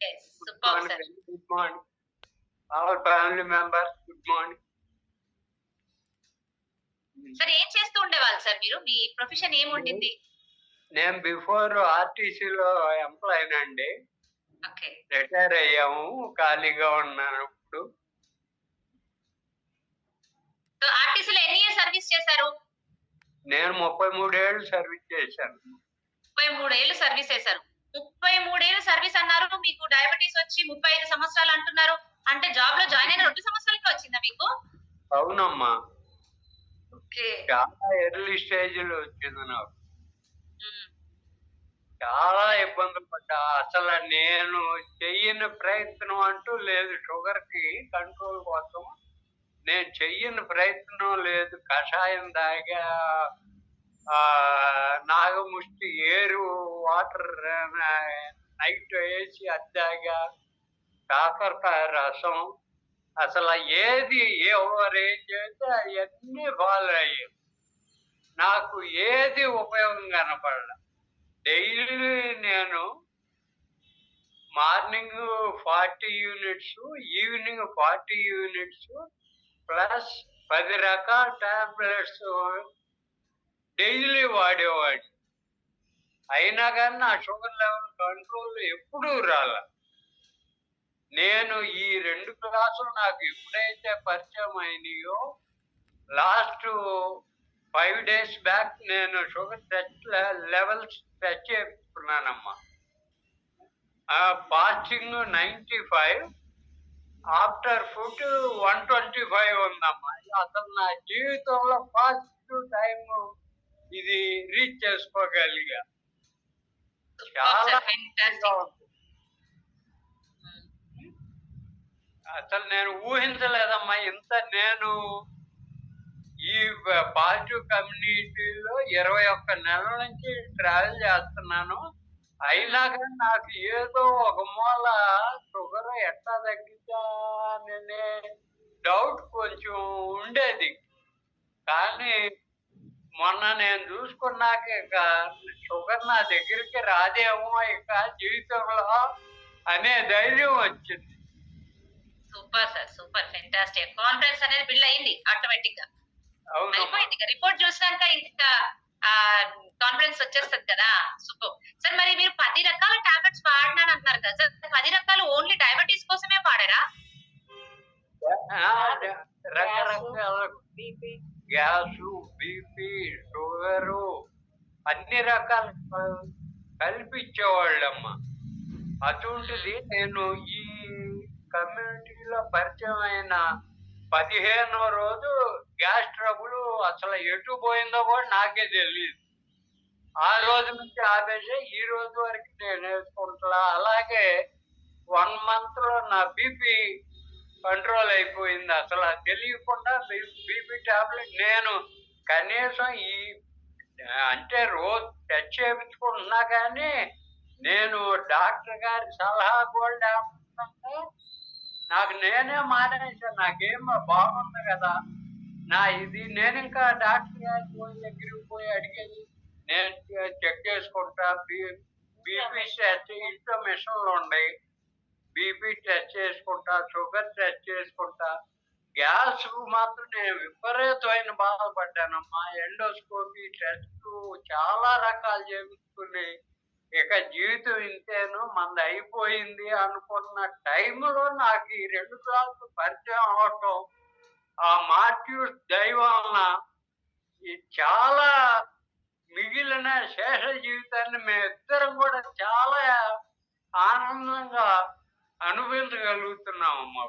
Yes, superb, sir. Good morning. Our family members, good morning. Sir ఏం చేస్తూ ఉండేవాళ్ళు sir మీరు? మీ ప్రొఫెషన్ ఏం ఉండింది నేను బిఫోర్ ఆర్టీసీలో ఎంప్లాయ్ అండి. ఓకే. రిటైర్ అయ్యాము ఖాళీగా ఉన్నాను ఇప్పుడు సో ఆర్టీసీలో ఎన్ని ఇయర్స్ సర్వీస్ చేశారు? నేను ముప్పై మూడేళ్ళు సర్వీస్ చేశాను. ముప్పై మూడేళ్ళు సర్వీస్ చేశారు. ముప్పై మూడేళ్ళు సర్వీస్ అన్నారు మీకు డయాబెటీస్ వచ్చి ముప్పై ఐదు సంవత్సరాలు అంటున్నారు. అంటే జాబ్లో జాయిన్ అయిన రెండు సంవత్సరాలకే వచ్చిందా మీకు? అవునమ్మా. ఓకే. చాలా ఎర్లీ స్టేజ్లో వచ్చింది నాకు. చాలా ఇబ్బందులు పడ్డా. అసలు నేను చెయ్యని ప్రయత్నం అంటూ లేదు. షుగర్కి కంట్రోల్ కోసం నేను చెయ్యని ప్రయత్నం లేదు. కషాయం తాగా ఆ, నాగముష్టి ఏరు వాటర్ నైట్ వేసి అద్దాగా కాకరకాయ రసం. అసలు ఏది ఎవరు ఏం చేస్తే అవన్నీ ఫాలో అయ్యాయి నాకు ఏది ఉపయోగం కనపడలే. డైలీ నేను morning forty units evening forty units plus పది రకాల టాబ్లెట్స్ డైలీ వాడేవాడి. అయినా కానీ నా షుగర్ లెవెల్ కంట్రోల్ ఎప్పుడూ రాల. నేను ఈ రెండు క్లాసులు నాకు ఎప్పుడైతే పరిచయం అయినాయో లాస్ట్ ఫైవ్ డేస్ బ్యాక్ నేను sugar test levels test చేసుకున్నానమ్మా fasting ninety five after food one twenty five ఉందమ్మా. అసలు నా జీవితంలో ఫాస్ట్ టైం ఇది రీచ్ చేసుకోగలిగా. చాలా. అసలు నేను ఊహించలేదమ్మా ఇంత నేను ఈ పాజిటివ్ కమ్యూనిటీలో ఇరవై ఒక్క నెలల నుంచి ట్రావెల్ చేస్తున్నాను. అయినా కానీ నాకు ఏదో ఒక మూల షుగర్ ఎట్లా తగ్గిద్దాననే డౌట్ కొంచెం ఉండేది. కానీ మొన్న నేను చూసుకున్నాక ఇక షుగర్ నా దగ్గరికి రాదేమో ఇక జీవితంలో అనే ధైర్యం వచ్చింది. Super sir super fantastic confidence అనేది బిల్డ్ అయింది ఆటోమేటిక్గా అవును. అయిపోయింది రిపోర్ట్ చూసినాక ఇంకా కాన్ఫిడెన్స్ వచ్చేస్తుంది కదా. సూపర్. సార్ మరి మీరు పది రకాల టాబ్లెట్స్ వాడినాను అంటున్నారు కదా సార్. పది రకాలు ఓన్లీ డయాబెటీస్ కోసమే వాడారా? రకరకాల గ్యాసు బీపీ షుగరు అన్ని రకాల కల్పించేవాళ్ళమ్మ. అటువంటిది నేను ఈ కమ్యూనిటీలో పరిచయం అయిన పదిహేనో రోజు గ్యాస్ ట్రబుల్ అసలు ఎటు పోయిందో కూడా నాకే తెలియదు ఆ రోజు నుంచి ఆపేసి ఈ రోజు వరకు నేను వేసుకుంటా అలాగే వన్ మంత్లో నా బీపీ కంట్రోల్ అయిపోయింది. అసలు తెలియకుండా బీపీ టాబ్లెట్ నేను కనీసం ఈ అంటే రోజు టచ్ చేయించుకుంటున్నా కానీ నేను డాక్టర్ గారి సలహా కూడా ఏమంటుందంటే నాకు నేనే మానేసాను నాకేం బాగుంది కదా. నా ఇది నేను ఇంకా డాక్టర్ గారి పోయి దగ్గరికి పోయి అడిగేది నేను చెక్ చేసుకుంటా. బీపీ టెస్ట్ ఇంట్లో మిషన్లు ఉన్నాయి. బీపీ టెస్ట్ చేసుకుంటా షుగర్ టెస్ట్ చేసుకుంటా. గ్యాస్ మాత్రం నేను విపరీతమైన బాధపడ్డానమ్మా. ఎండోస్కోపీ టెస్ట్ చాలా రకాలు చేయించుకుని ఇక జీవితం ఇంతేను మంది అయిపోయింది అనుకున్న టైంలో నాకు ఈ రెండు క్లాసులు పరిచయం అవటం ఆ మాథ్యూస్ దైవాలన ఈ చాలా మిగిలిన శేష జీవితాన్ని మేమిద్దరం కూడా చాలా ఆనందంగా అనుభవించగలుగుతున్నాం అమ్మా